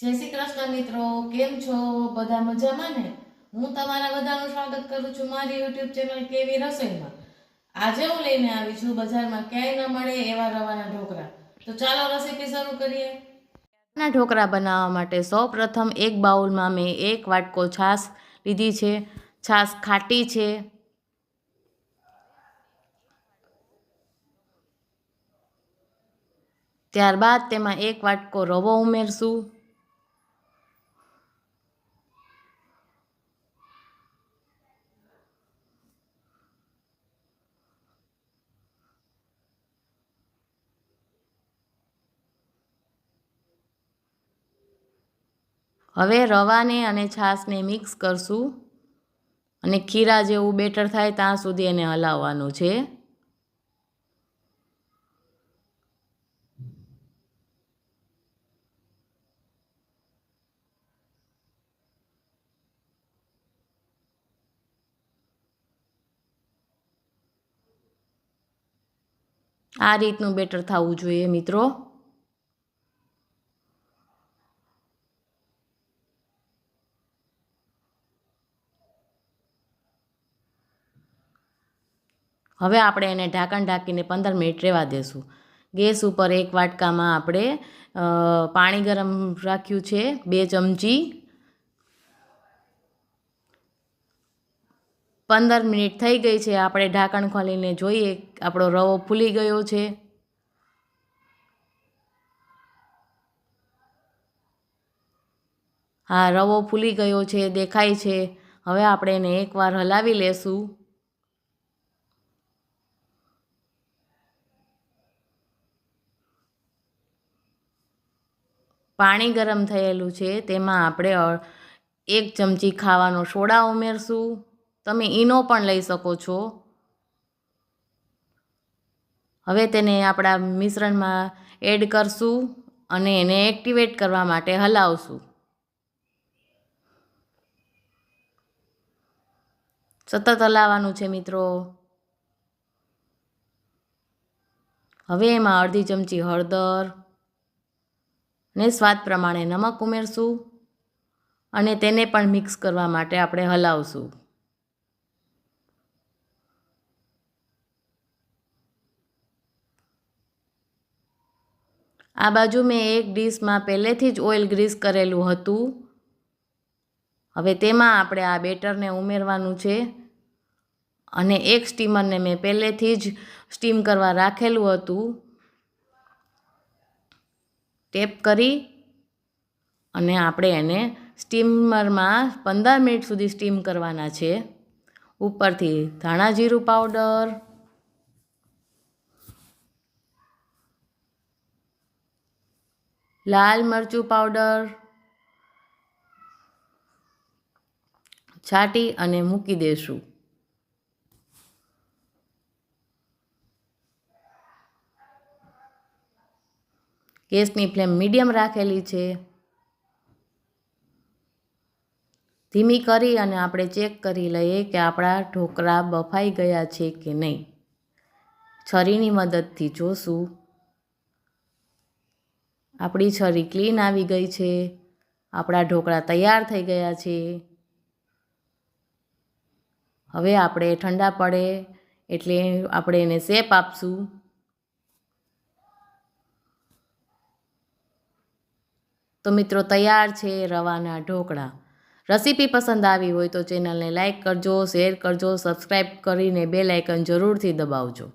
જય શ્રી કૃષ્ણ મિત્રો, કેમ છો? બધા મજામાં ને? હું તમારા બધાનું સ્વાગત કરું છું મારી યુટ્યુબ ચેનલ કેવી રસોઈમાં. આજે હું લઈને આવી છું બજારમાં ક્યાંય ન મળે એવા રવાના ઢોકળા. તો ચાલો રેસીપી શરૂ કરીએ. ના ઢોકળા બનાવવા માટે સૌપ્રથમ એક બાઉલમાં મેં એક વાટકો છાશ લીધી છે. છાશ ખાટી છે. ત્યારબાદ તેમાં એક વાટકો રવો ઉમેરશું. હવે રવાને અને છાશને મિક્સ કરશું અને ખીરા જેવું બેટર થાય ત્યાં સુધી એને હલાવવાનું છે. આ રીતનું બેટર થવું જોઈએ મિત્રો. હવે આપણે એને ઢાંકણ ઢાંકીને પંદર મિનિટ રહેવા દેશું. ગેસ ઉપર એક વાટકામાં આપણે પાણી ગરમ રાખ્યું છે, બે ચમચી. પંદર મિનિટ થઈ ગઈ છે, આપણે ઢાંકણ ખોલીને જોઈએ, આપણો રવો ફૂલી ગયો છે. હા, રવો ફૂલી ગયો છે, દેખાય છે. હવે આપણે એને એકવાર હલાવી લેશું. પાણી ગરમ થયેલું છે, તેમાં આપણે એક ચમચી ખાવાનો સોડા ઉમેરશું. તમે ઈનો પણ લઈ શકો છો. હવે તેને આપણા મિશ્રણમાં એડ કરશું અને એને એક્ટિવેટ કરવા માટે હલાવશું. સતત હલાવવાનું છે મિત્રો. હવે એમાં અડધી ચમચી હળદર ને સ્વાદ પ્રમાણે નમક ઉમેરશું અને તેને પણ મિક્સ કરવા માટે આપણે હલાવશું. આ બાજુ મેં એક ડીશમાં પહેલેથી જ ઓઇલ ગ્રીસ કરેલું હતું. હવે તેમાં આપણે આ બેટરને ઉમેરવાનું છે અને એક સ્ટીમરને મેં પહેલેથી જ સ્ટીમ કરવા રાખેલું હતું. ટેપ કરી અને આપણે એને સ્ટીમરમાં પંદર મિનિટ સુધી સ્ટીમ કરવાના છે. ઉપરથી ધાણા જીરું પાવડર, લાલ મરચું પાવડર, છાંટી અને મૂકી દેશું. ગેસની ફ્લેમ મીડિયમ રાખેલી છે. ધીમી કરી અને આપણે ચેક કરી લઈએ કે આપણા ઢોકળા બફાઈ ગયા છે કે નહીં. છરીની મદદથી જોશું. આપણી છરી ક્લીન આવી ગઈ છે. આપણા ઢોકળા તૈયાર થઈ ગયા છે. હવે આપણે ઠંડા પડે એટલે આપણે એને શેપ આપશું. તો મિત્રો તૈયાર છે રવાના ઢોકળા. રેસીપી પસંદ આવી હોય તો ચેનલને લાઇક કરજો, શેર કરજો સબસ્ક્રાઈબ કરીને બે લાઇકન જરૂરથી દબાવજો.